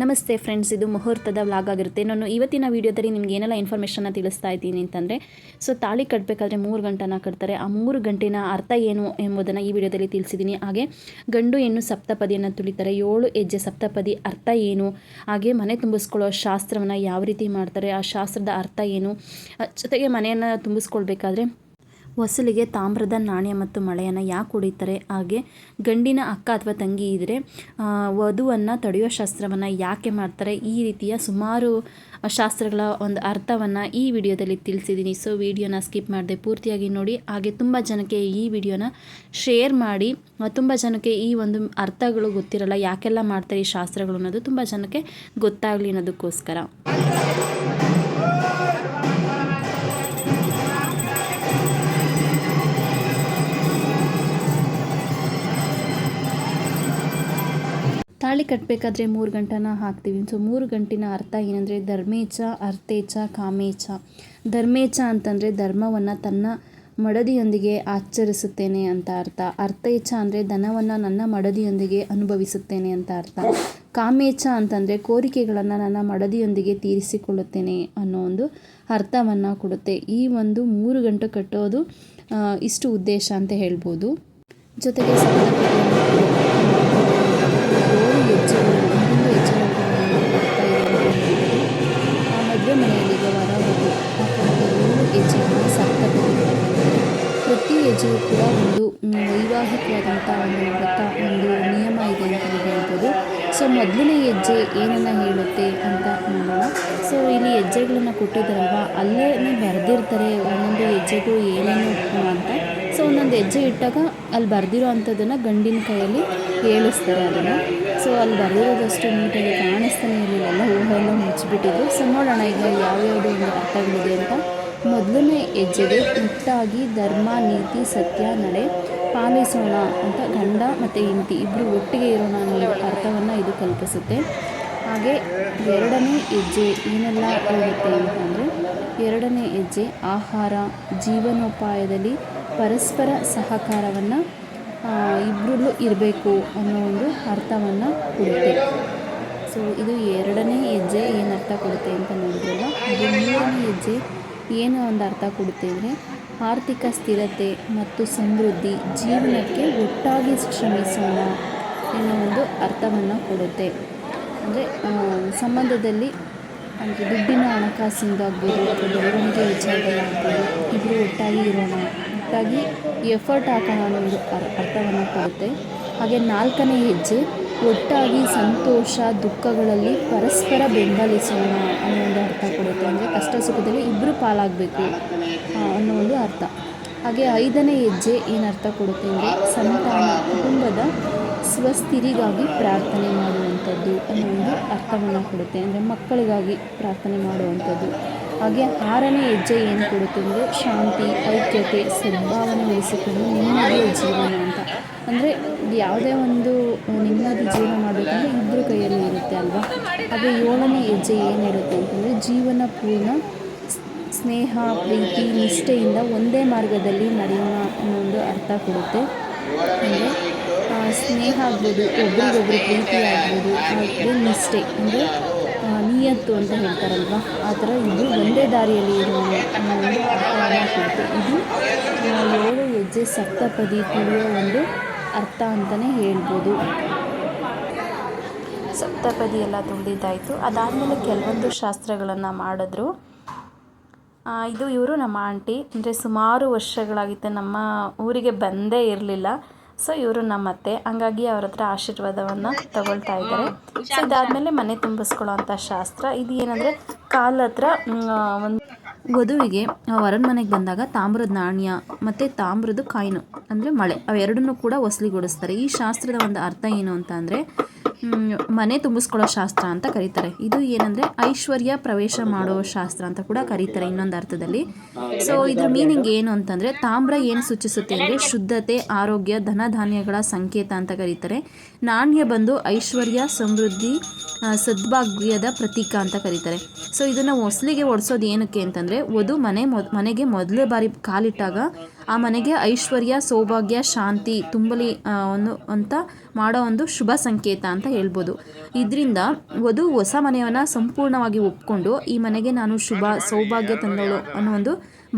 ನಮಸ್ತೆ ಫ್ರೆಂಡ್ಸ್, ಇದು ಮುಹೂರ್ತದ ವ್ಲಾಗ್ ಆಗಿರುತ್ತೆ. ನಾನು ಇವತ್ತಿನ ವೀಡಿಯೋದಲ್ಲಿ ನಿಮ್ಗೆ ಏನೆಲ್ಲ ಇನ್ಫಾರ್ಮೇಷನ್ನ ತಿಳಿಸ್ತಾ ಇದ್ದೀನಿ ಅಂತಂದರೆ, ಸೊ ತಾಳಿ ಕಟ್ಟಬೇಕಾದ್ರೆ ಮೂರು ಗಂಟೆನ ಕಟ್ತಾರೆ. ಆ ಮೂರು ಗಂಟೆನ ಅರ್ಥ ಏನು ಎಂಬುದನ್ನು ಈ ವಿಡಿಯೋದಲ್ಲಿ ತಿಳಿಸಿದ್ದೀನಿ. ಹಾಗೆ ಗಂಡು ಹೆಣ್ಣು ಸಪ್ತಪದಿಯನ್ನು ತುಳಿತಾರೆ, ಏಳು ಹೆಜ್ಜೆ ಸಪ್ತಪದಿ ಅರ್ಥ ಏನು, ಹಾಗೆ ಮನೆ ತುಂಬಿಸ್ಕೊಳ್ಳೋ ಶಾಸ್ತ್ರವನ್ನು ಯಾವ ರೀತಿ ಮಾಡ್ತಾರೆ, ಆ ಶಾಸ್ತ್ರದ ಅರ್ಥ ಏನು ಜೊತೆಗೆ ಮನೆಯನ್ನು ತುಂಬಿಸ್ಕೊಳ್ಬೇಕಾದ್ರೆ ಹೊಸಲಿಗೆ ತಾಮ್ರದ ನಾಣ್ಯ ಮತ್ತು ಮಳೆಯನ್ನು ಯಾಕೆ ಹೊಡಿತಾರೆ ಹಾಗೆ ಗಂಡಿನ ಅಕ್ಕ ಅಥವಾ ತಂಗಿ ಇದ್ದರೆ ವಧುವನ್ನು ತಡೆಯೋ ಶಾಸ್ತ್ರವನ್ನು ಯಾಕೆ ಮಾಡ್ತಾರೆ? ಈ ರೀತಿಯ ಸುಮಾರು ಶಾಸ್ತ್ರಗಳ ಒಂದು ಅರ್ಥವನ್ನು ಈ ವಿಡಿಯೋದಲ್ಲಿ ತಿಳಿಸಿದ್ದೀನಿ ಸೊ ವಿಡಿಯೋನ ಸ್ಕಿಪ್ ಮಾಡದೆ ಪೂರ್ತಿಯಾಗಿ ನೋಡಿ. ಹಾಗೆ ತುಂಬ ಜನಕ್ಕೆ ಈ ವಿಡಿಯೋನ ಶೇರ್ ಮಾಡಿ. ತುಂಬ ಜನಕ್ಕೆ ಈ ಒಂದು ಅರ್ಥಗಳು ಗೊತ್ತಿರಲ್ಲ, ಯಾಕೆಲ್ಲ ಮಾಡ್ತಾರೆ ಈ ಶಾಸ್ತ್ರಗಳು ಅನ್ನೋದು ತುಂಬ ಜನಕ್ಕೆ ಗೊತ್ತಾಗಲಿ ಅನ್ನೋದಕ್ಕೋಸ್ಕರ. ತಾಳಿ ಕಟ್ಟಬೇಕಾದ್ರೆ ಮೂರು ಗಂಟೆನ ಹಾಕ್ತೀವಿ. ಸೊ ಮೂರು ಗಂಟಿನ ಅರ್ಥ ಏನಂದರೆ ಧರ್ಮೇಚ, ಅರ್ಥೇಚ, ಕಾಮೇಚ. ಧರ್ಮೇಚ ಅಂತಂದರೆ ಧರ್ಮವನ್ನು ತನ್ನ ಮಡದಿಯೊಂದಿಗೆ ಆಚರಿಸುತ್ತೇನೆ ಅಂತ ಅರ್ಥ. ಅರ್ಥೇಚ್ಛ ಅಂದರೆ ಧನವನ್ನು ನನ್ನ ಮಡದಿಯೊಂದಿಗೆ ಅನುಭವಿಸುತ್ತೇನೆ ಅಂತ ಅರ್ಥ. ಕಾಮೇಚ್ಛ ಅಂತಂದರೆ ಕೋರಿಕೆಗಳನ್ನು ನನ್ನ ಮಡದಿಯೊಂದಿಗೆ ತೀರಿಸಿಕೊಳ್ಳುತ್ತೇನೆ ಅನ್ನೋ ಒಂದು ಅರ್ಥವನ್ನು ಕೊಡುತ್ತೆ. ಈ ಒಂದು ಮೂರು ಗಂಟೆ ಕಟ್ಟೋದು ಇಷ್ಟು ಉದ್ದೇಶ ಅಂತ ಹೇಳ್ಬೋದು. ಜೊತೆಗೆ ಹೆಜ್ಜೆ ಏನನ್ನು ಹೇಳುತ್ತೆ ಅಂತ ನೋಡೋಣ. ಸೊ ಇಲ್ಲಿ ಹೆಜ್ಜೆಗಳನ್ನು ಕೊಟ್ಟಿದ್ದಾರಲ್ವ? ಅಲ್ಲೇ ಬರೆದಿರ್ತಾರೆ. ಒಂದೊಂದು ಹೆಜ್ಜೆಗೂ ಏನೇನು ಅಂತ. ಸೊ ಒಂದೊಂದು ಹೆಜ್ಜೆ ಇಟ್ಟಾಗ ಅಲ್ಲಿ ಬರೆದಿರೋ ಅಂಥದ್ದನ್ನು ಗಂಡಿನ ಕೈಯಲ್ಲಿ ಹೇಳಿಸ್ತಾರೆ ಅದನ್ನು. ಸೊ ಅಲ್ಲಿ ಬರೆದಿರೋದಷ್ಟು ನೀಟಾಗಿ ಕಾಣಿಸ್ತಾನೆ ಇರಲಿಲ್ಲ. ಹೂವೆಲ್ಲ ಮುಚ್ಚಿಬಿಟ್ಟಿದ್ರು. ಸೊ ನೋಡೋಣ ಈಗ ಯಾವ್ಯಾವುದು ಒಂದು ಅರ್ಥಗಳಿದೆ ಅಂತ. ಮೊದಲನೇ ಹೆಜ್ಜೆಗೆ ಮುಟ್ಟಾಗಿ ಧರ್ಮ, ನೀತಿ, ಸತ್ಯ, ನಡೆ. ಪಾಲಿಸೋಣ ಅಂತ ಗಂಡ ಮತ್ತು ಹೆಂಡತಿ ಇಬ್ಬರು ಒಟ್ಟಿಗೆ ಇರೋಣ ಅನ್ನೋ ಅರ್ಥವನ್ನು ಇದು ಕಲ್ಪಿಸುತ್ತೆ. ಹಾಗೆ ಎರಡನೇ ಹೆಜ್ಜೆ ಏನೆಲ್ಲ ಹೇಳುತ್ತೆ ಅಂತಂದರೆ ಎರಡನೇ ಹೆಜ್ಜೆ ಆಹಾರ, ಜೀವನೋಪಾಯದಲ್ಲಿ ಪರಸ್ಪರ ಸಹಕಾರವನ್ನು ಇಬ್ಬರಲ್ಲೂ ಇರಬೇಕು ಅನ್ನೋ ಒಂದು ಅರ್ಥವನ್ನು ಕೊಡುತ್ತೆ. ಸೊ ಇದು ಎರಡನೇ ಹೆಜ್ಜೆ ಏನು ಅರ್ಥ ಕೊಡುತ್ತೆ ಅಂತ ನೋಡಿದ್ರಲ್ಲ, ಅದು ಮೂರನೇ ಹೆಜ್ಜೆ ಏನು ಒಂದು ಅರ್ಥ ಕೊಡುತ್ತೆ ಅಂದರೆ ಆರ್ಥಿಕ ಸ್ಥಿರತೆ ಮತ್ತು ಸಮೃದ್ಧಿ ಜೀವನಕ್ಕೆ ಒಟ್ಟಾಗಿ ಶ್ರಮಿಸೋಣ ಎನ್ನೋ ಒಂದು ಅರ್ಥವನ್ನು ಕೊಡುತ್ತೆ. ಅಂದರೆ ಸಂಬಂಧದಲ್ಲಿ ಅಂದರೆ ದುಡ್ಡಿನ ಹಣಕಾಸಿಂದಾಗ್ಬೋದು ಅಥವಾ ಬೆಳವಣಿಗೆ ವಿಚಾರಗಳಾಗ್ಬೋದು ಇಬ್ಬರು ಒಟ್ಟಾಗಿ ಇರೋಣ, ಒಟ್ಟಾಗಿ ಎಫರ್ಟ್ ಹಾಕೋಣ ಅನ್ನೋ ಒಂದು ಅರ್, ಅರ್ಥವನ್ನು ಕೊಡುತ್ತೆ. ಹಾಗೆ ನಾಲ್ಕನೇ ಹೆಜ್ಜೆ ಒಟ್ಟಾಗಿ ಸಂತೋಷ, ದುಃಖಗಳಲ್ಲಿ ಪರಸ್ಪರ ಬೆಂಬಲಿಸೋಣ ಅನ್ನೋ ಒಂದು ಅರ್ಥ ಕೊಡುತ್ತೆ. ಅಂದರೆ ಕಷ್ಟ ಸುಖದಲ್ಲಿ ಇಬ್ಬರು ಪಾಲಾಗಬೇಕು ಅನ್ನೋ ಒಂದು ಅರ್ಥ. ಹಾಗೆ ಐದನೇ ಹೆಜ್ಜೆ ಏನು ಅರ್ಥ ಕೊಡುತ್ತೆ ಅಂದರೆ ಸಂತಾನ, ಕುಟುಂಬದ ಸ್ವಸ್ಥಿರಿಗಾಗಿ ಪ್ರಾರ್ಥನೆ ಮಾಡುವಂಥದ್ದು ಅನ್ನೋ ಒಂದು ಅರ್ಥವನ್ನು ಕೊಡುತ್ತೆ. ಅಂದರೆ ಮಕ್ಕಳಿಗಾಗಿ ಪ್ರಾರ್ಥನೆ ಮಾಡುವಂಥದ್ದು. ಹಾಗೆ ಆರನೇ ಹೆಜ್ಜೆ ಏನು ಕೊಡುತ್ತೆ ಅಂದರೆ ಶಾಂತಿ, ಐಕ್ಯತೆ, ಸದ್ಭಾವನೆ ಉಳಿಸಿಕೊಂಡು ನೆಮ್ಮದಿಯ ಜೀವನ ಅಂತ. ಅಂದರೆ ಯಾವುದೇ ಒಂದು ನೆಮ್ಮದಿ ಜೀವನ ಮಾಡಬೇಕಂದ್ರೆ ಇಬ್ಬರ ಕೈಯಲ್ಲಿ ಇರುತ್ತೆ ಅಲ್ವಾ? ಹಾಗೆ ಏಳನೇ ಹೆಜ್ಜೆ ಏನು ಹೇಳುತ್ತೆ ಅಂತಂದರೆ ಜೀವನ ಪೂರ್ಣ ಸ್ನೇಹ, ಪ್ರೀತಿ, ನಿಷ್ಠೆಯಿಂದ ಒಂದೇ ಮಾರ್ಗದಲ್ಲಿ ನಡೆಯೋಣ ಅನ್ನೋ ಒಂದು ಅರ್ಥ ಕೊಡುತ್ತೆ. ಅಂದರೆ ಸ್ನೇಹ ಆಗ್ಬೋದು, ಒಬ್ರಿಗೊಬ್ರು ಪ್ರೀತಿ ಆಗ್ಬೋದು, ಹಾಗೆ ನಿಷ್ಠೆ. ಅಂದರೆ ನಿಯತ್ತು ಅಂತ ಹೇಳ್ತಾರಲ್ವ? ಆ ಥರ ಇದು ಒಂದೇ ದಾರಿಯಲ್ಲಿ ಇರೋಣ ಇದು ಏಳು ಹೆಜ್ಜೆ ಸಪ್ತಪದಿ ತಿಳಿಯೋ ಒಂದು ಅರ್ಥ ಅಂತಲೇ ಹೇಳ್ಬೋದು. ಸಪ್ತಪದಿ ಎಲ್ಲ ತುಳಿದಾಯಿತು ಅದಾದಮೇಲೆ ಕೆಲವೊಂದು ಶಾಸ್ತ್ರಗಳನ್ನು ಮಾಡಿದ್ರು. ಇದು ಇವರು ನಮ್ಮ ಆಂಟಿ. ಅಂದರೆ ಸುಮಾರು ವರ್ಷಗಳಾಗಿತ್ತು ನಮ್ಮ ಊರಿಗೆ ಬಂದೇ ಇರಲಿಲ್ಲ. ಸೊ ಇವರು ನಮ್ಮ ಅತ್ತೆ. ಹಂಗಾಗಿ ಅವ್ರ ಹತ್ರ ಆಶೀರ್ವಾದವನ್ನು ತಗೊಳ್ತಾ ಇದ್ದಾರೆ. ಸೊ ಇದಾದಮೇಲೆ ಮನೆ ತುಂಬಿಸ್ಕೊಳ್ಳೋ ಅಂತ ಶಾಸ್ತ್ರ. ಇದು ಏನಂದ್ರೆ ಕಾಲ ಹತ್ರ ಒಂದು ವಧುವಿಗೆ ವರನ ಮನೆಗೆ ಬಂದಾಗ ತಾಮ್ರದ ನಾಣ್ಯ ಮತ್ತು ತಾಮ್ರದ ಕಾಯಿನು, ಅಂದರೆ ಮಳೆ, ಅವೆರಡನ್ನೂ ಕೂಡ ಒಸಲಿಗೊಡಿಸ್ತಾರೆ ಈ ಶಾಸ್ತ್ರದ ಒಂದು ಅರ್ಥ ಏನು ಅಂತ ಅಂದರೆ ಮನೆ ತುಂಬಿಸ್ಕೊಳ್ಳೋ ಶಾಸ್ತ್ರ ಅಂತ ಕರೀತಾರೆ. ಇದು ಏನಂದ್ರೆ ಐಶ್ವರ್ಯ ಪ್ರವೇಶ ಮಾಡೋ ಶಾಸ್ತ್ರ ಅಂತ ಕೂಡ ಕರೀತಾರೆ ಇನ್ನೊಂದು ಅರ್ಥದಲ್ಲಿ. ಸೊ ಇದ್ರ ಮೀನಿಂಗ್ ಏನು ಅಂತಂದ್ರೆ ತಾಮ್ರ ಏನು ಸೂಚಿಸುತ್ತೆ ಅಂದರೆ ಶುದ್ಧತೆ, ಆರೋಗ್ಯ ಧನ ಧಾನ್ಯಗಳ ಸಂಕೇತ ಅಂತ ಕರೀತಾರೆ. ನಾಣ್ಯ ಬಂದು ಐಶ್ವರ್ಯ, ಸಮೃದ್ಧಿ ಸದ್ಭಾಗ್ಯದ ಪ್ರತೀಕ ಅಂತ ಕರೀತಾರೆ. ಸೊ ಇದನ್ನ ಹೊಸ್ಲಿಗೆ ಒಡಿಸೋದು ಏನಕ್ಕೆ ಅಂತಂದ್ರೆ ವಧು ಮನೆ ಮನೆಗೆ ಮೊದಲೇ ಬಾರಿ ಕಾಲಿಟ್ಟಾಗ ಆ ಮನೆಗೆ ಐಶ್ವರ್ಯ, ಸೌಭಾಗ್ಯ, ಶಾಂತಿ, ತುಂಬಲಿ ಒಂದು ಅಂತ ಮಾಡೋ ಒಂದು ಶುಭ ಸಂಕೇತ ಅಂತ ಹೇಳ್ಬೋದು. ಇದರಿಂದ ವಧು ಹೊಸ ಮನೆಯನ್ನು ಸಂಪೂರ್ಣವಾಗಿ ಒಪ್ಕೊಂಡು ಈ ಮನೆಗೆ ನಾನು ಶುಭ, ಸೌಭಾಗ್ಯ ತಂದಳು ಅನ್ನೋ ಒಂದು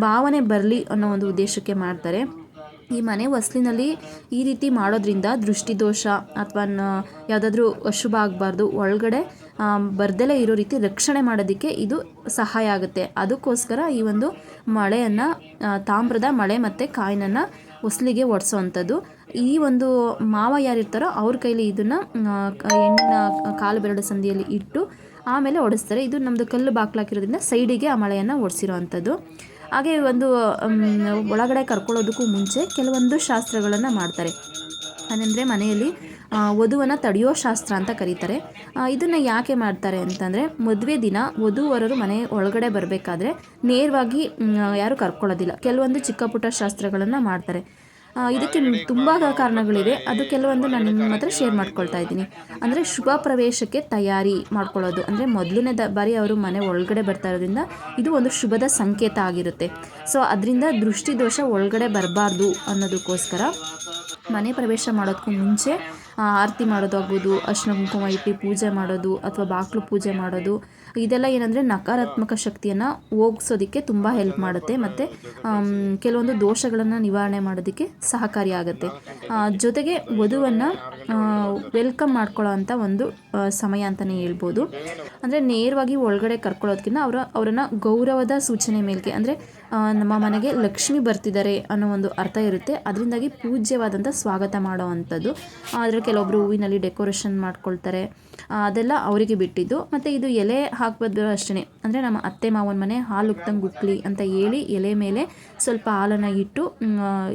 ಭಾವನೆ ಬರಲಿ ಅನ್ನೋ ಒಂದು ಉದ್ದೇಶಕ್ಕೆ ಮಾಡ್ತಾರೆ. ಈ ಮನೆ ಹೊಸ್ಲಿನಲ್ಲಿ ಈ ರೀತಿ ಮಾಡೋದ್ರಿಂದ ದೃಷ್ಟಿದೋಷ ಅಥವಾ ಯಾವುದಾದ್ರೂ ಅಶುಭ ಆಗಬಾರ್ದು, ಒಳಗಡೆ ಬರ್ದಲೇ ಇರೋ ರೀತಿ ರಕ್ಷಣೆ ಮಾಡೋದಕ್ಕೆ ಇದು ಸಹಾಯ ಆಗುತ್ತೆ. ಅದಕ್ಕೋಸ್ಕರ ಈ ಒಂದು ಮಳೆಯನ್ನು ತಾಮ್ರದ ಮಳೆ ಮತ್ತು ಕಾಯಿನನ್ನು ಹೊಸ್ಲಿಗೆ ಒಡಿಸೋವಂಥದ್ದು ಈ ಒಂದು ಮಾವ ಯಾರಿರ್ತಾರೋ ಅವ್ರ ಕೈಲಿ ಇದನ್ನು ಹೆಣ್ಣಿನ ಕಾಲು ಬೆರಳು ಸಂದಿಯಲ್ಲಿ ಇಟ್ಟು ಆಮೇಲೆ ಒಡಿಸ್ತಾರೆ. ಇದು ನಮ್ಮದು ಕಲ್ಲು ಬಾಕ್ಲಾಕಿರೋದ್ರಿಂದ ಸೈಡಿಗೆ ಆ ಮಳೆಯನ್ನು ಒಡಿಸಿರೋ ಹಾಗೆ ಒಂದು ಒಳಗಡೆ ಕರ್ಕೊಳ್ಳೋದಕ್ಕೂ ಮುಂಚೆ ಕೆಲವೊಂದು ಶಾಸ್ತ್ರಗಳನ್ನು ಮಾಡ್ತಾರೆ. ಅದಂದರೆ ಮನೆಯಲ್ಲಿ ವಧುವನ್ನು ತಡೆಯೋ ಶಾಸ್ತ್ರ ಅಂತ ಕರೀತಾರೆ. ಇದನ್ನು ಯಾಕೆ ಮಾಡ್ತಾರೆ ಅಂತಂದರೆ, ಮದುವೆ ದಿನ ವಧುವರರು ಮನೆ ಒಳಗಡೆ ಬರಬೇಕಾದ್ರೆ ನೇರವಾಗಿ ಯಾರು ಕರ್ಕೊಳ್ಳೋದಿಲ್ಲ. ಕೆಲವೊಂದು ಚಿಕ್ಕ ಪುಟ್ಟ ಶಾಸ್ತ್ರಗಳನ್ನು ಮಾಡ್ತಾರೆ. ಇದಕ್ಕೆ ತುಂಬ ಕಾರಣಗಳಿವೆ ಅದು ಕೆಲವೊಂದು ನಾನು ನಿಮ್ಮ ಹತ್ರ ಶೇರ್ ಮಾಡ್ಕೊಳ್ತಾ ಇದ್ದೀನಿ. ಅಂದರೆ ಶುಭ ಪ್ರವೇಶಕ್ಕೆ ತಯಾರಿ ಮಾಡ್ಕೊಳ್ಳೋದು. ಅಂದರೆ ಮೊದಲನೇ ದ ಬಾರಿ ಅವರು ಮನೆ ಒಳಗಡೆ ಬರ್ತಾ ಇರೋದ್ರಿಂದ ಇದು ಒಂದು ಶುಭದ ಸಂಕೇತ ಆಗಿರುತ್ತೆ. ಸೊ ಅದರಿಂದ ದೃಷ್ಟಿದೋಷ ಒಳಗಡೆ ಬರಬಾರ್ದು ಅನ್ನೋದಕ್ಕೋಸ್ಕರ ಮನೆ ಪ್ರವೇಶ ಮಾಡೋದಕ್ಕೂ ಮುಂಚೆ ಆರತಿ ಮಾಡೋದಾಗ್ಬೋದು, ಅರ್ಶಿನ ಕುಂಕುಮ ಇಟ್ಟು ಪೂಜೆ ಮಾಡೋದು ಅಥವಾ ಬಾಗಿಲು ಪೂಜೆ ಮಾಡೋದು ಇದೆಲ್ಲ ಏನಂದರೆ ನಕಾರಾತ್ಮಕ ಶಕ್ತಿಯನ್ನು ಹೋಗ್ಸೋದಕ್ಕೆ ತುಂಬ ಹೆಲ್ಪ್ ಮಾಡುತ್ತೆ. ಮತ್ತು ಕೆಲವೊಂದು ದೋಷಗಳನ್ನು ನಿವಾರಣೆ ಮಾಡೋದಕ್ಕೆ ಸಹಕಾರಿಯಾಗುತ್ತೆ ಜೊತೆಗೆ ವಧುವನ್ನು ವೆಲ್ಕಮ್ ಮಾಡ್ಕೊಳ್ಳೋ ಅಂಥ ಒಂದು ಸಮಯ ಅಂತಲೇ ಹೇಳ್ಬೋದು. ಅಂದರೆ ನೇರವಾಗಿ ಒಳಗಡೆ ಕರ್ಕೊಳ್ಳೋದಕ್ಕಿಂತ ಅವರ, ಅವರನ್ನು ಗೌರವದ ಸೂಚನೆ ಮೇಲೆಗೆ, ಅಂದರೆ ನಮ್ಮ ಮನೆಗೆ ಲಕ್ಷ್ಮಿ ಬರ್ತಿದ್ದಾರೆ ಅನ್ನೋ ಒಂದು ಅರ್ಥ ಇರುತ್ತೆ. ಅದರಿಂದಾಗಿ ಪೂಜ್ಯವಾದಂಥ ಸ್ವಾಗತ ಮಾಡೋ ಅಂಥದ್ದು ಆದರೆ ಕೆಲವೊಬ್ಬರು ಹೂವಿನಲ್ಲಿ ಡೆಕೋರೇಷನ್ ಮಾಡ್ಕೊಳ್ತಾರೆ. ಅದೆಲ್ಲ ಅವರಿಗೆ ಬಿಟ್ಟಿದ್ದು. ಮತ್ತು ಇದು ಎಲೆ ಹಾಕ್ಬೋದು ಅಷ್ಟೇ ಅಂದರೆ ನಮ್ಮ ಅತ್ತೆ ಮಾವನ ಮನೆ ಹಾಲು ಉಕ್ತಂಗೆ ಅಂತ ಹೇಳಿ ಎಲೆ ಮೇಲೆ ಸ್ವಲ್ಪ ಹಾಲನ್ನು ಇಟ್ಟು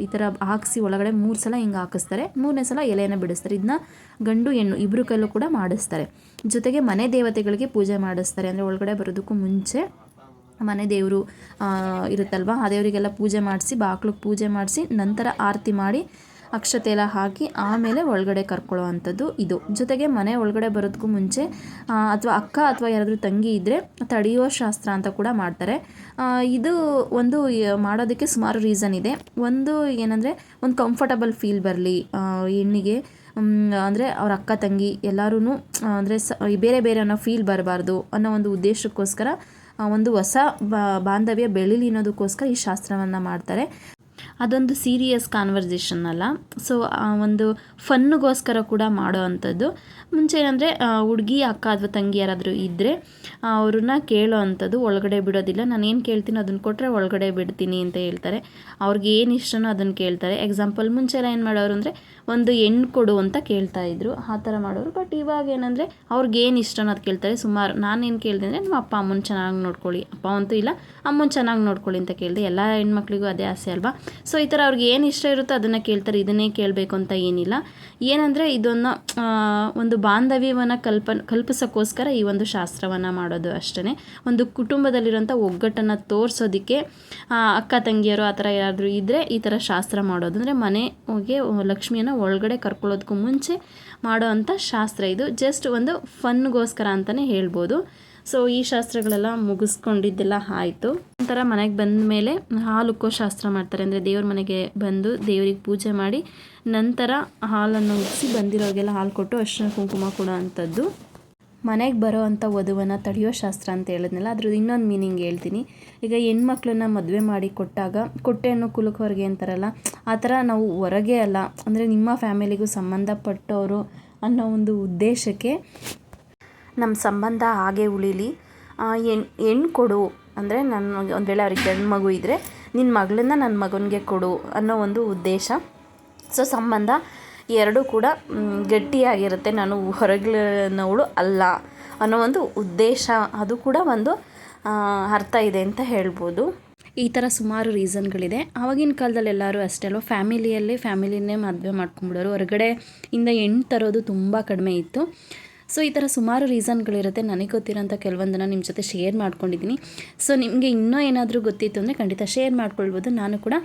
ಈ ಥರ ಹಾಕಿಸಿ ಒಳಗಡೆ ಮೂರು ಸಲ ಹಿಂಗೆ ಹಾಕಿಸ್ತಾರೆ. ಮೂರನೇ ಸಲ ಎಲೆಯನ್ನು ಬಿಡಿಸ್ತಾರೆ. ಇದನ್ನ ಗಂಡು ಹೆಣ್ಣು ಇಬ್ಬರು ಕೂಡ ಮಾಡಿಸ್ತಾರೆ. ಜೊತೆಗೆ ಮನೆ ದೇವತೆಗಳಿಗೆ ಪೂಜೆ ಮಾಡಿಸ್ತಾರೆ. ಅಂದರೆ ಒಳಗಡೆ ಬರೋದಕ್ಕೂ ಮುಂಚೆ ಮನೆ ದೇವರು ಇರುತ್ತಲ್ವ? ಆ ದೇವರಿಗೆಲ್ಲ ಪೂಜೆ ಮಾಡಿಸಿ ಬಾಗ್ಲಿಗೆ ಪೂಜೆ ಮಾಡಿಸಿ, ನಂತರ ಆರತಿ ಮಾಡಿ ಅಕ್ಷತೆ ಹಾಕಿ ಆಮೇಲೆ ಒಳಗಡೆ ಕರ್ಕೊಳ್ಳೋ ಅಂಥದ್ದು ಇದು. ಜೊತೆಗೆ ಮನೆ ಒಳಗಡೆ ಬರೋದಕ್ಕೂ ಮುಂಚೆ ಅಥವಾ ಅಕ್ಕ ಅಥವಾ ಯಾರಾದರೂ ತಂಗಿ ಇದ್ದರೆ ತಡೆಯುವ ಶಾಸ್ತ್ರ ಅಂತ ಕೂಡ ಮಾಡ್ತಾರೆ. ಇದು ಒಂದು ಮಾಡೋದಕ್ಕೆ ಸುಮಾರು ರೀಸನ್ ಇದೆ. ಒಂದು ಏನಂದರೆ, ಒಂದು ಕಂಫರ್ಟಬಲ್ ಫೀಲ್ ಬರಲಿ. ಹೆಣ್ಣಿಗೆ ಅಂದರೆ ಅವ್ರ ಅಕ್ಕ ತಂಗಿ ಎಲ್ಲರೂ ಅಂದರೆ ಸ, ಬೇರೆ ಬೇರೆ ಅನ್ನೋ ಫೀಲ್ ಬರಬಾರ್ದು ಅನ್ನೋ ಒಂದು ಉದ್ದೇಶಕ್ಕೋಸ್ಕರ ಒಂದು ಹೊಸ ಬಾಂಧವ್ಯ ಬೆಳೀಲಿ ಅನ್ನೋದಕ್ಕೋಸ್ಕರ ಈ ಶಾಸ್ತ್ರವನ್ನು ಮಾಡ್ತಾರೆ. ಅದೊಂದು ಸೀರಿಯಸ್ ಕಾನ್ವರ್ಸೇಷನ್ ಅಲ್ಲ. ಸೊ ಒಂದು ಫನ್ನಿಗೋಸ್ಕರ ಕೂಡ ಮಾಡೋ ಅಂಥದ್ದು. ಮುಂಚೆ ಏನಂದರೆ ಹುಡುಗಿ, ಅಕ್ಕ ಅಥವಾ ತಂಗಿ ಯಾರಾದರೂ ಇದ್ದರೆ ಅವ್ರನ್ನ ಕೇಳೋ ಅಂಥದ್ದು ಒಳಗಡೆ ಬಿಡೋದಿಲ್ಲ. ನಾನು ಏನು ಕೇಳ್ತೀನಿ ಅದನ್ನು ಕೊಟ್ಟರೆ ಒಳಗಡೆ ಬಿಡ್ತೀನಿ ಅಂತ ಹೇಳ್ತಾರೆ. ಅವ್ರಿಗೆ ಏನು ಇಷ್ಟನೋ ಅದನ್ನು ಕೇಳ್ತಾರೆ. ಎಕ್ಸಾಂಪಲ್ ಮುಂಚೆ ಎಲ್ಲ ಏನು ಮಾಡೋರು ಅಂದರೆ, ಒಂದು ಹೆಣ್ಣು ಕೊಡು ಅಂತ ಕೇಳ್ತಾ ಇದ್ರು. ಆ ಥರ ಮಾಡೋರು. ಬಟ್ ಇವಾಗ ಏನಂದರೆ, ಅವ್ರಿಗೆ ಏನು ಇಷ್ಟನೋ ಅದು ಕೇಳ್ತಾರೆ. ಸುಮಾರು ನಾನೇನು ಕೇಳಿದೆ ಅಂದರೆ, ನಿಮ್ಮ ಅಪ್ಪ ಅಮ್ಮನ ಚೆನ್ನಾಗಿ ನೋಡ್ಕೊಳ್ಳಿ. ಅಪ್ಪ ಅಂತೂ ಇಲ್ಲ, ಅಮ್ಮನ ಚೆನ್ನಾಗಿ ನೋಡ್ಕೊಳ್ಳಿ ಅಂತ ಕೇಳಿದೆ. ಎಲ್ಲ ಹೆಣ್ಮಕ್ಳಿಗೂ ಅದೇ ಆಸೆ ಅಲ್ವಾ? ಸೊ ಈ ಥರ ಅವ್ರಿಗೆ ಏನು ಇಷ್ಟ ಇರುತ್ತೋ ಅದನ್ನು ಕೇಳ್ತಾರೆ. ಇದನ್ನೇ ಕೇಳಬೇಕು ಅಂತ ಏನಿಲ್ಲ. ಏನಂದರೆ ಇದನ್ನು ಒಂದು ಬಾಂಧವ್ಯವನ್ನು ಕಲ್ಪ ಕಲ್ಪಿಸೋಕ್ಕೋಸ್ಕರ ಈ ಒಂದು ಶಾಸ್ತ್ರವನ್ನು ಮಾಡೋದು ಅಷ್ಟೇ ಒಂದು ಕುಟುಂಬದಲ್ಲಿರೋಂಥ ಒಗ್ಗಟ್ಟನ್ನು ತೋರಿಸೋದಕ್ಕೆ ಅಕ್ಕ ತಂಗಿಯರು ಆ ಥರ ಯಾರಾದರೂ ಇದ್ದರೆ ಈ ಥರ ಶಾಸ್ತ್ರ ಮಾಡೋದು. ಅಂದರೆ ಮನೆಗೆ ಲಕ್ಷ್ಮಿಯನ್ನು ಒಳಗಡೆ ಕರ್ಕೊಳ್ಳೋದಕ್ಕೂ ಮುಂಚೆ ಮಾಡೋ ಶಾಸ್ತ್ರ ಇದು. ಜಸ್ಟ್ ಒಂದು ಫನ್ಗೋಸ್ಕರ ಅಂತಲೇ ಹೇಳ್ಬೋದು. ಸೊ ಈ ಶಾಸ್ತ್ರಗಳೆಲ್ಲ ಮುಗಿಸ್ಕೊಂಡಿದ್ದೆಲ್ಲ ಆಯಿತು. ನಂತರ ಮನೆಗೆ ಬಂದ ಮೇಲೆ ಹಾಲುಕ್ಕೋ ಶಾಸ್ತ್ರ ಮಾಡ್ತಾರೆ. ಅಂದರೆ ದೇವ್ರ ಮನೆಗೆ ಬಂದು ದೇವ್ರಿಗೆ ಪೂಜೆ ಮಾಡಿ ನಂತರ ಹಾಲನ್ನು ಉಗಿಸಿ ಬಂದಿರೋರಿಗೆಲ್ಲ ಹಾಲು ಕೊಟ್ಟು ಅರಿಶಿನ ಕುಂಕುಮ ಕೊಡೋ ಅಂಥದ್ದು ಮನೆಗೆ ಬರೋ ಅಂಥ ವಧುವನ್ನು ತಡೆಯೋ ಶಾಸ್ತ್ರ ಅಂತ ಹೇಳಿದ್ನಲ್ಲ, ಅದ್ರದ್ದು ಇನ್ನೊಂದು ಮೀನಿಂಗ್ ಹೇಳ್ತೀನಿ. ಈಗ ಹೆಣ್ಮಕ್ಳನ್ನ ಮದುವೆ ಮಾಡಿ ಕೊಟ್ಟಾಗ ಕೊಟ್ಟೆಯನ್ನು ಕುಲಕ್ಕೆ ಹೊರಗೆ ಅಂತಾರಲ್ಲ, ಆ ಥರ ನಾವು ಹೊರಗೆ ಅಲ್ಲ, ಅಂದರೆ ನಿಮ್ಮ ಫ್ಯಾಮಿಲಿಗೂ ಸಂಬಂಧಪಟ್ಟವರು ಅನ್ನೋ ಒಂದು ಉದ್ದೇಶಕ್ಕೆ ನಮ್ಮ ಸಂಬಂಧ ಹಾಗೆ ಉಳಿಲಿ. ಹೆಣ್ ಹೆಣ್ಣು ಕೊಡು. ಅಂದರೆ ನನ್ನ ಒಂದು ವೇಳೆ ಅವ್ರಿಗೆ ಗಂಡು ಮಗು ಇದ್ದರೆ ನಿನ್ನ ಮಗಳನ್ನ ನನ್ನ ಮಗನಿಗೆ ಕೊಡು ಅನ್ನೋ ಒಂದು ಉದ್ದೇಶ. ಸೊ ಸಂಬಂಧ ಎರಡೂ ಕೂಡ ಗಟ್ಟಿಯಾಗಿರುತ್ತೆ. ನಾನು ಹೊರಗಿನವಳು ಅಲ್ಲ ಅನ್ನೋ ಒಂದು ಉದ್ದೇಶ. ಅದು ಕೂಡ ಒಂದು ಅರ್ಥ ಇದೆ ಅಂತ ಹೇಳ್ಬೋದು. ಈ ಥರ ಸುಮಾರು ರೀಸನ್ಗಳಿದೆ. ಆವಾಗಿನ ಕಾಲದಲ್ಲಿ ಎಲ್ಲರೂ ಅಷ್ಟೇ ಅಲ್ವ? ಫ್ಯಾಮಿಲಿಯಲ್ಲಿ ಫ್ಯಾಮಿಲಿನೇ ಮದುವೆ ಮಾಡ್ಕೊಂಬಿಡೋರು ಹೊರಗಡೆ ಇಂದ ಹೆಣ್ಣು ತರೋದು ತುಂಬ ಕಡಿಮೆ ಇತ್ತು. ಸೊ, ಈ ಥರ ಸುಮಾರು ರೀಸನ್ಗಳಿರುತ್ತೆ. ನನಗೆ ಗೊತ್ತಿರೋಂಥ ಕೆಲವೊಂದನ್ನು ನಿಮ್ಮ ಜೊತೆ ಶೇರ್ ಮಾಡ್ಕೊಂಡಿದ್ದೀನಿ ಸೊ, ನಿಮಗೆ ಇನ್ನೂ ಏನಾದರೂ ಗೊತ್ತಿತ್ತು ಅಂದರೆ ಖಂಡಿತ ಶೇರ್ ಮಾಡ್ಕೊಳ್ಬೋದು. ನಾನು ಕೂಡ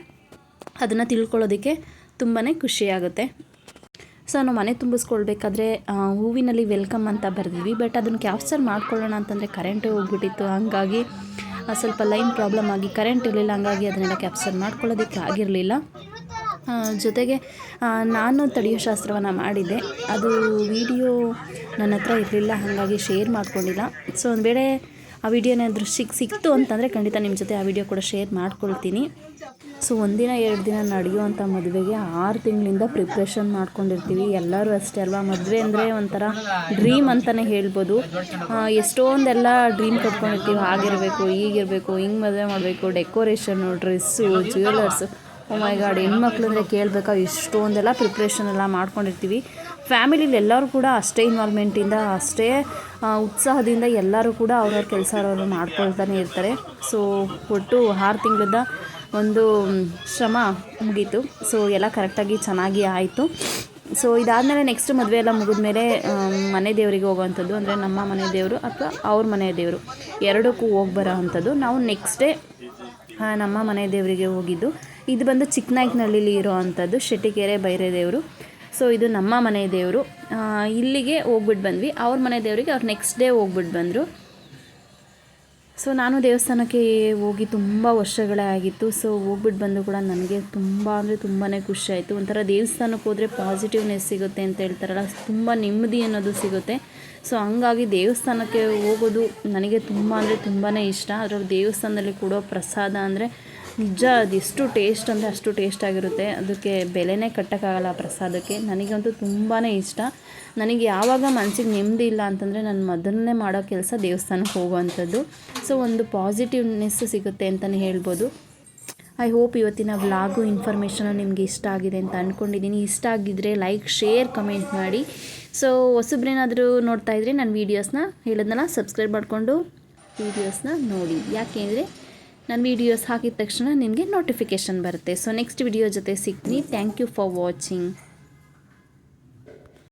ಅದನ್ನು ತಿಳ್ಕೊಳ್ಳೋದಕ್ಕೆ ತುಂಬಾ ಖುಷಿಯಾಗುತ್ತೆ. ಸೊ, ನಾವು ಮನೆ ತುಂಬಿಸ್ಕೊಳ್ಬೇಕಾದ್ರೆ ಹೂವಿನಲ್ಲಿ ವೆಲ್ಕಮ್ ಅಂತ ಬರೆದಿದ್ವಿ. ಬಟ್ ಅದನ್ನು ಕ್ಯಾಪ್ಚರ್ ಮಾಡ್ಕೊಳ್ಳೋಣ ಅಂತಂದರೆ ಕರೆಂಟ್ ಹೋಗ್ಬಿಟ್ಟಿತ್ತು. ಹಾಗಾಗಿ ಸ್ವಲ್ಪ ಲೈನ್ ಪ್ರಾಬ್ಲಮ್ ಆಗಿ ಕರೆಂಟ್ ಇರಲಿಲ್ಲ. ಹಂಗಾಗಿ ಅದನ್ನೆಲ್ಲ ಕ್ಯಾಪ್ಚರ್ ಮಾಡ್ಕೊಳ್ಳೋದಕ್ಕೆ ಆಗಿರಲಿಲ್ಲ. ಜೊತೆಗೆ ನಾನು ತಡೆಯೋ ಶಾಸ್ತ್ರವನ್ನು ಮಾಡಿದ್ದೆ. ಅದು ವಿಡಿಯೋ ನನ್ನ ಹತ್ರ ಇರಲಿಲ್ಲ, ಹಾಗಾಗಿ ಶೇರ್ ಮಾಡ್ಕೊಂಡಿಲ್ಲ. ಸೊ ಒಂದು ವೇಳೆ ಆ ವಿಡಿಯೋ ಏನಾದರೂ ಸಿಕ್ ಸಿಕ್ತು ಅಂತಂದರೆ ಖಂಡಿತ ನಿಮ್ಮ ಜೊತೆ ಆ ವಿಡಿಯೋ ಕೂಡ ಶೇರ್ ಮಾಡ್ಕೊಳ್ತೀನಿ. ಸೊ ಒಂದಿನ, ಎರಡು ದಿನ ನಡೆಯುವಂಥ ಮದುವೆಗೆ ಆರು ತಿಂಗಳಿಂದ ಪ್ರಿಪ್ರೇಷನ್ ಮಾಡ್ಕೊಂಡಿರ್ತೀವಿ. ಎಲ್ಲರೂ ಅಷ್ಟೇ ಅಲ್ವಾ? ಮದುವೆ ಅಂದರೆ ಒಂಥರ ಡ್ರೀಮ್ ಅಂತಲೇ ಹೇಳ್ಬೋದು. ಎಷ್ಟೊಂದೆಲ್ಲ ಡ್ರೀಮ್ ಕಟ್ಕೊಂಡಿರ್ತೀವಿ. ಹಾಗಿರಬೇಕು, ಹೀಗಿರಬೇಕು, ಹಿಂಗೆ ಮದುವೆ ಮಾಡಬೇಕು, decoration, dress jewellers my god ಹೆಣ್ಮಕ್ಳು ಅಂದರೆ ಕೇಳಬೇಕಾ? ಇಷ್ಟೊಂದೆಲ್ಲ ಪ್ರಿಪ್ರೇಷನ್ ಎಲ್ಲ ಮಾಡ್ಕೊಂಡಿರ್ತೀವಿ. ಫ್ಯಾಮಿಲಿಲಿ ಎಲ್ಲರೂ ಕೂಡ ಅಷ್ಟೇ ಇನ್ವಾಲ್ವ್ಮೆಂಟಿಂದ ಅಷ್ಟೇ ಉತ್ಸಾಹದಿಂದ ಎಲ್ಲರೂ ಕೂಡ ಅವ್ರವ್ರ ಕೆಲಸ ಅವ್ರವ್ರು ಮಾಡ್ಕೊಳ್ತಾನೆ ಇರ್ತಾರೆ. ಸೊ ಒಟ್ಟು ಆರು ತಿಂಗಳದ ಒಂದು ಶ್ರಮ ಮುಗೀತು. ಸೊ ಎಲ್ಲ ಕರೆಕ್ಟಾಗಿ ಚೆನ್ನಾಗಿ ಆಯಿತು. ಸೊ ಇದಾದಮೇಲೆ ನೆಕ್ಸ್ಟ್ ಮದುವೆ ಎಲ್ಲ ಮುಗಿದ್ಮೇಲೆ ಮನೆ ದೇವರಿಗೆ ಹೋಗೋವಂಥದ್ದು. ಅಂದರೆ ನಮ್ಮ ಮನೆ ದೇವರು ಅಥವಾ ಅವ್ರ ಮನೆ ದೇವರು. ಎರಡಕ್ಕೂ ಹೋಗಿ ಬರೋ ಅಂಥದ್ದು. ನಾವು ನೆಕ್ಸ್ಟ್ ಡೇ ನಮ್ಮ ಮನೆ ದೇವರಿಗೆ ಹೋಗಿದ್ದು. ಇದು ಬಂದು ಚಿಕ್ಕನಾಯ್ಕನಹಳ್ಳಿಲಿ ಇರೋ ಅಂಥದ್ದು ಶೆಟ್ಟಿಕೆರೆ ಬೈರೆ ದೇವರು. ಸೊ ಇದು ನಮ್ಮ ಮನೆ ದೇವರು. ಇಲ್ಲಿಗೆ ಹೋಗ್ಬಿಟ್ಟು ಬಂದ್ವಿ. ಅವ್ರ ಮನೆ ದೇವರಿಗೆ ಅವ್ರು ನೆಕ್ಸ್ಟ್ ಡೇ ಹೋಗ್ಬಿಟ್ಟು ಬಂದರು. ಸೊ ನಾನು ದೇವಸ್ಥಾನಕ್ಕೆ ಹೋಗಿ ತುಂಬ ವರ್ಷಗಳೇ ಆಗಿತ್ತು. ಸೊ ಹೋಗ್ಬಿಟ್ಟು ಬಂದು ಕೂಡ ನನಗೆ ತುಂಬ ಅಂದರೆ ತುಂಬಾ ಖುಷಿ ಆಯಿತು. ಒಂಥರ ದೇವಸ್ಥಾನಕ್ಕೆ ಹೋದರೆ ಪಾಸಿಟಿವ್ನೆಸ್ ಸಿಗುತ್ತೆ ಅಂತ ಹೇಳ್ತಾರಲ್ಲ, ತುಂಬ ನೆಮ್ಮದಿ ಅನ್ನೋದು ಸಿಗುತ್ತೆ. ಸೊ ಹಂಗಾಗಿ ದೇವಸ್ಥಾನಕ್ಕೆ ಹೋಗೋದು ನನಗೆ ತುಂಬ ಅಂದರೆ ತುಂಬಾ ಇಷ್ಟ. ಅದರ ದೇವಸ್ಥಾನದಲ್ಲಿ ಕೊಡೋ ಪ್ರಸಾದ ಅಂದರೆ ನಿಜ ಅದೆಷ್ಟು ಟೇಸ್ಟ್ ಅಂದರೆ ಅಷ್ಟು ಟೇಸ್ಟ್ ಆಗಿರುತ್ತೆ. ಅದಕ್ಕೆ ಬೆಲೆನೇ ಕಟ್ಟೋಕ್ಕಾಗಲ್ಲ ಆ ಪ್ರಸಾದಕ್ಕೆ. ನನಗಂತೂ ತುಂಬಾ ಇಷ್ಟ. ನನಗೆ ಯಾವಾಗ ಮನಸ್ಸಿಗೆ ನೆಮ್ಮದಿ ಇಲ್ಲ ಅಂತಂದರೆ ನಾನು ಮೊದಲನೇ ಮಾಡೋ ಕೆಲಸ ದೇವಸ್ಥಾನಕ್ಕೆ ಹೋಗುವಂಥದ್ದು. ಸೊ ಒಂದು ಪಾಸಿಟಿವ್ನೆಸ್ ಸಿಗುತ್ತೆ ಅಂತಲೇ ಹೇಳ್ಬೋದು. ಐ ಹೋಪ್ ಇವತ್ತಿನ ವ್ಲಾಗು ಇನ್ಫಾರ್ಮೇಷನು ನಿಮಗೆ ಇಷ್ಟ ಆಗಿದೆ ಅಂತ ಅಂದ್ಕೊಂಡಿದ್ದೀನಿ ಇಷ್ಟ ಆಗಿದ್ದರೆ ಲೈಕ್ ಶೇರ್ ಕಮೆಂಟ್ ಮಾಡಿ. ಸೊ ಹೊಸಬ್ರೇನಾದರೂ ನೋಡ್ತಾ ಇದ್ರೆ ನನ್ನ ವೀಡಿಯೋಸ್ನ ಹೇಳೋದನ್ನ ಸಬ್ಸ್ಕ್ರೈಬ್ ಮಾಡಿಕೊಂಡು ವೀಡಿಯೋಸ್ನ ನೋಡಿ. ಯಾಕೆಂದರೆ ನಾನು ವೀಡಿಯೋಸ್ ಹಾಕಿದ ತಕ್ಷಣ ನಿಮಗೆ ನೋಟಿಫಿಕೇಷನ್ ಬರುತ್ತೆ. ಸೊ ನೆಕ್ಸ್ಟ್ ವಿಡಿಯೋ ಜೊತೆ ಸಿಗ್ತೀನಿ. Thank you for watching